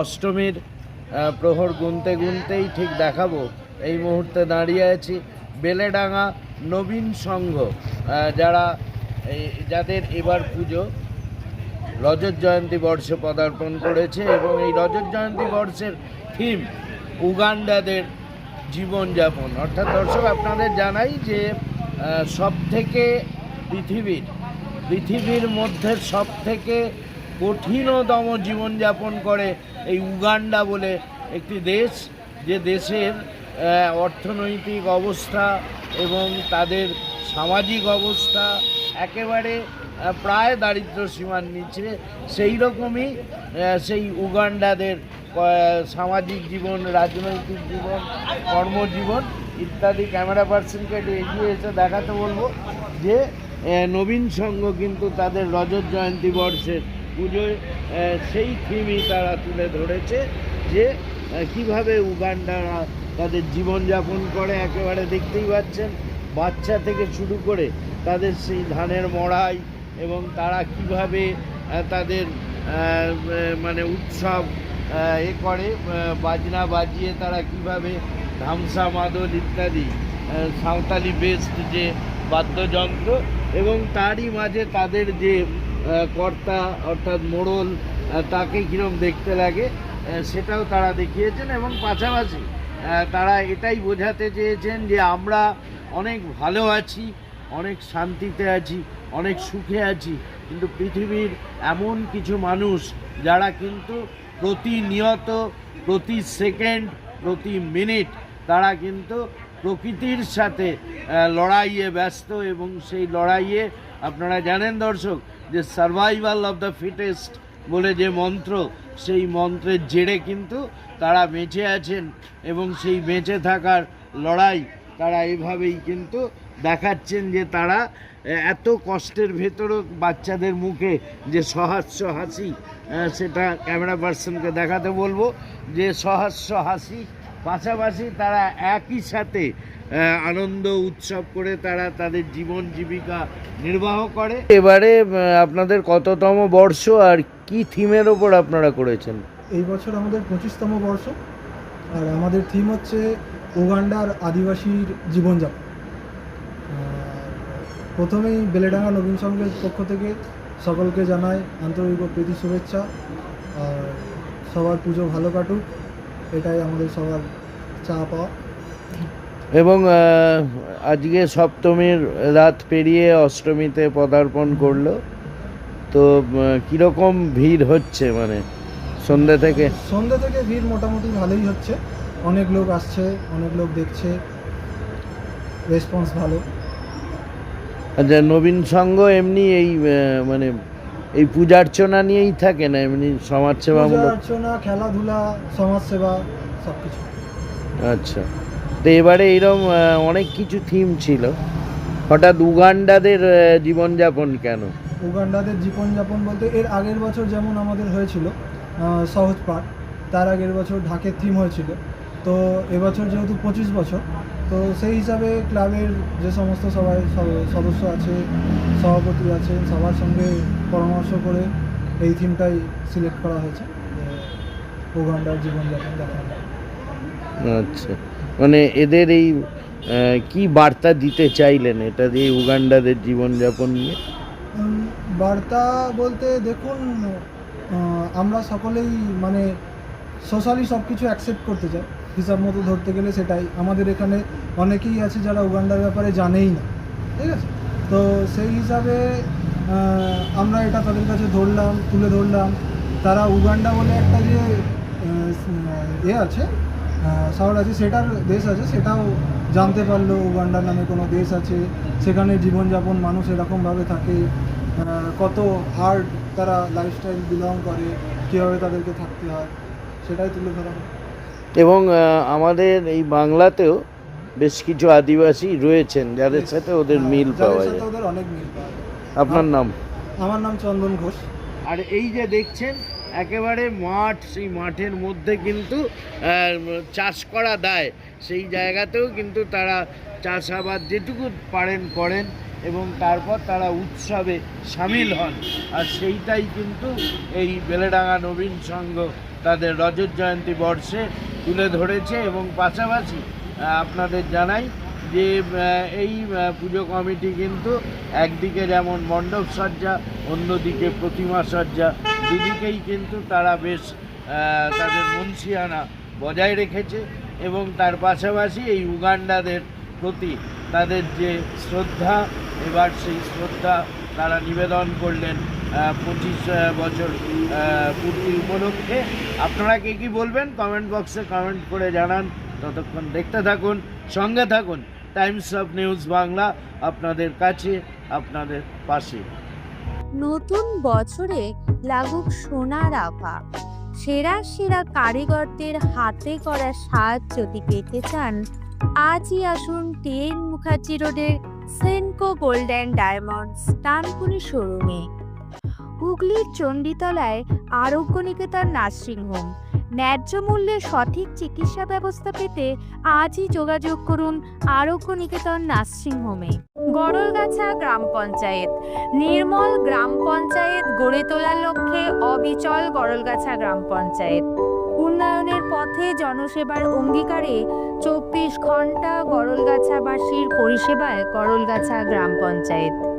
অষ্টমীর প্রহর গুনতে গুনতেই ঠিক দেখাবো। এই মুহূর্তে দাঁড়িয়ে আছি বেলেডাঙা নবীন সংঘ যারা যাদের এবার পুজো। রজত জয়ন্তী বর্ষে পদার্পণ করেছে এবং এই রজত জয়ন্তী বর্ষের থিম উগান্ডাদের জীবনযাপন। অর্থাৎ দর্শক, আপনাদের জানাই যে সব থেকে পৃথিবীর পৃথিবীর মধ্যে সব থেকে কঠিনতম জীবনযাপন করে এই উগান্ডা বলে একটি দেশ, যে দেশের অর্থনৈতিক অবস্থা এবং তাদের সামাজিক অবস্থা একেবারে প্রায় দারিদ্র সীমার নিচে, সেই রকমই সেই উগান্ডাদের সামাজিক জীবন, রাজনৈতিক জীবন, কর্মজীবন ইত্যাদি ক্যামেরা পার্সনকে এগিয়ে এসে দেখাতে বলব যে নবীন সংঘ কিন্তু তাদের রজত জয়ন্তী বর্ষের পুজোয় সেই থিমই তারা তুলে ধরেছে যে কীভাবে উগান্ডারা তাদের জীবনযাপন করে, একেবারে দেখতেই পাচ্ছেন। বাচ্চা থেকে শুরু করে তাদের সেই ধানের মড়াই এবং তারা কীভাবে তাদের মানে উৎসব এ করে বাজনা বাজিয়ে তারা কীভাবে ধামসা মাদল ইত্যাদি সাঁওতালি বেস্ট যে বাদ্যযন্ত্র এবং তারই মাঝে তাদের যে কর্তা অর্থাৎ মোড়ল তাকে কীরকম দেখতে লাগে সেটাও তারা দেখিয়েছেন এবং পাশাপাশি তারা এটাই বোঝাতে চেয়েছেন যে আমরা অনেক ভালো আছি, অনেক শান্তিতে আছি, অনেক সুখে আছি, কিন্তু পৃথিবীর এমন কিছু মানুষ যারা কিন্তু প্রতিনিয়ত, প্রতি সেকেন্ড, প্রতি মিনিট তারা কিন্তু প্রকৃতির সাথে লড়াইয়ে ব্যস্ত এবং সেই লড়াইয়ে, আপনারা জানেন দর্শক যে সার্ভাইভাল অফ দ্য ফিটেস্ট বলে যে মন্ত্র, সেই মন্ত্রের জেরে কিন্তু তারা বেঁচে আছেন এবং সেই বেঁচে থাকার লড়াই তারা এভাবেই কিন্তু দেখাচ্ছেন যে তারা এত কষ্টের ভেতরও বাচ্চাদের মুখে যে সহাস্য হাসি সেটা ক্যামেরা পার্সনকে দেখাতে বলব, যে সহাস্য হাসি পাশাপাশি তারা একই সাথে আনন্দ উৎসব করে তারা তাদের জীবন জীবিকা নির্বাহ করে। এবারে আপনাদের কততম বর্ষ আর কি থিমের ওপর আপনারা করেছেন? এই বছর আমাদের পঁচিশতম বর্ষ আর আমাদের থিম হচ্ছে উগান্ডার আদিবাসীর জীবনযাপন। প্রথমেই বেলেডাঙ্গা নবীন সংঘের পক্ষ থেকে সকলকে জানাই আন্তরিক প্রীতি শুভেচ্ছা আর সবার পুজো ভালো কাটুক। এটাই আমাদের সবার চা পাওয়া। এবং আজকে সপ্তমীর রাত পেরিয়ে অষ্টমীতে পদার্পণ করল। তো কীরকম ভিড় হচ্ছে মানে সন্ধ্যে থেকে? সন্ধ্যে থেকে ভিড় মোটামুটি ভালোই হচ্ছে। অনেক লোক আসছে অনেক লোক দেখছে। রেসপন্স ভালো। আচ্ছা নবীন সংঘ এমনি এই মানে এই পূজার্চনা নিয়েই থাকে না এমনি পূজা সমাজসেবামূলক। অর্চনা খেলাধুলা সমাজসেবা সব কিছু আচ্ছা। তো এবারে এরম অনেক কিছু থিম ছিল। হঠাৎ উগান্ডাদের জীবনযাপন কেন? উগান্ডাদের জীবনযাপন বলতে এর আগের বছর যেমন আমাদের হয়েছিল সহজ পাঠ তার আগের বছর ঢাকের থিম হয়েছিল। তো এবছর যেহেতু পঁচিশ বছর তো সেই হিসাবে ক্লাবের যে সমস্ত সবাই সদস্য আছে সভাপতি আছে সবার সঙ্গে পরামর্শ করে এই থিমটাই সিলেক্ট করা হয়েছে উগান্ডার জীবনযাপন দেখানো আচ্ছা। মানে এদের এই কি বার্তা দিতে চাইলেন? এটা দিয়ে উগান্ডাদের জীবনযাপন নিয়ে? বার্তা বলতে দেখুন আমরা সকলেই মানে সোশ্যালি সব কিছু অ্যাকসেপ্ট করতে চায়। হিসাব মতো ধরতে গেলে সেটাই। আমাদের এখানে অনেকেই আছে যারা উগান্ডার ব্যাপারে জানেই না। ঠিক আছে? তো সেই হিসাবে আমরা এটা তাদের কাছে ধরলাম, তুলে ধরলাম। তারা উগান্ডা বলে একটা যে এ আছে শহর আছে, সেটার দেশ আছে, সেটাও জানতে পারল উগান্ডা নামে কোনো দেশ আছে। সেখানে জীবনযাপন মানুষ এরকমভাবে থাকে। কত হার্ড তারা লাইফস্টাইল বিলং করে, কীভাবে তাদেরকে থাকতে হয়। সেটাই তুলে ধরা এবং আমাদের এই বাংলাতেও বেশ কিছু আদিবাসী রয়েছেন যাদের সাথে ওদের হ্যাঁ, মিল পাওয়া যায়। ওদের অনেক মিল পাওয়া যায়। আপনার নাম? আমার নাম চন্দন ঘোষ। আর এই যে দেখছেন একেবারে মাঠ সেই মাঠের মধ্যে কিন্তু চাষ করা দায়। সেই জায়গাতেও কিন্তু তারা চাষাবাদ যেটুকু পারেন করেন এবং তারপর তারা উৎসবে সামিল হন। আর সেইটাই কিন্তু এই বেলেডাঙ্গা নবীন সংঘ তাদের রজত জয়ন্তী বর্ষে তুলে ধরেছে এবং পাশাপাশি আপনাদের জানাই যে এই পুজো কমিটি কিন্তু একদিকে যেমন মণ্ডপ সজ্জা, অন্যদিকে প্রতিমা সজ্জা, দুদিকেই কিন্তু তারা বেশ তাদের মুন্সিয়ানা বজায় রেখেছে এবং তার পাশাপাশি এই উগান্ডাদের প্রতি তাদের যে শ্রদ্ধা, এবার সেই শ্রদ্ধা তারা নিবেদন করলেন পঁচিশ বছর পূর্তি উপলক্ষে। আপনারা কে কী বলবেন? কমেন্ট বক্সে কমেন্ট করে জানান। ততক্ষণ দেখতে থাকুন, সঙ্গে থাকুন। টাইমস অফ নিউজ বাংলা আপনাদের কাছে, আপনাদের পাশে। নতুন বছরে লাগুক সোনার আভা। সেরা সেরা কারিগরদের হাতে করা সাজ যদি পেতে চান, আজই আসুন টেন মুখার্জি রোডের সেনকো গোল্ডেন ডায়মন্ডস ডানকুনি শোরুমে। হুগলির চণ্ডীতলায় আরোগ্য নিকেতন নার্সিংহোম। ন্যায্য মূল্যে সঠিক চিকিৎসা ব্যবস্থা পেতে আজই যোগাযোগ করুন আরোগ্য নিকেতন নার্সিংহোমে। গড়লগাছা গ্রাম পঞ্চায়েত। নির্মল গ্রাম পঞ্চায়েত গড়ে তোলার লক্ষ্যে অবিচল গড়লগাছা গ্রাম পঞ্চায়েত। উন্নয়নের পথে জনসেবার অঙ্গীকারে চব্বিশ ঘণ্টা গড়লগাছাবাসীর পরিষেবায় গড়লগাছা গ্রাম পঞ্চায়েত।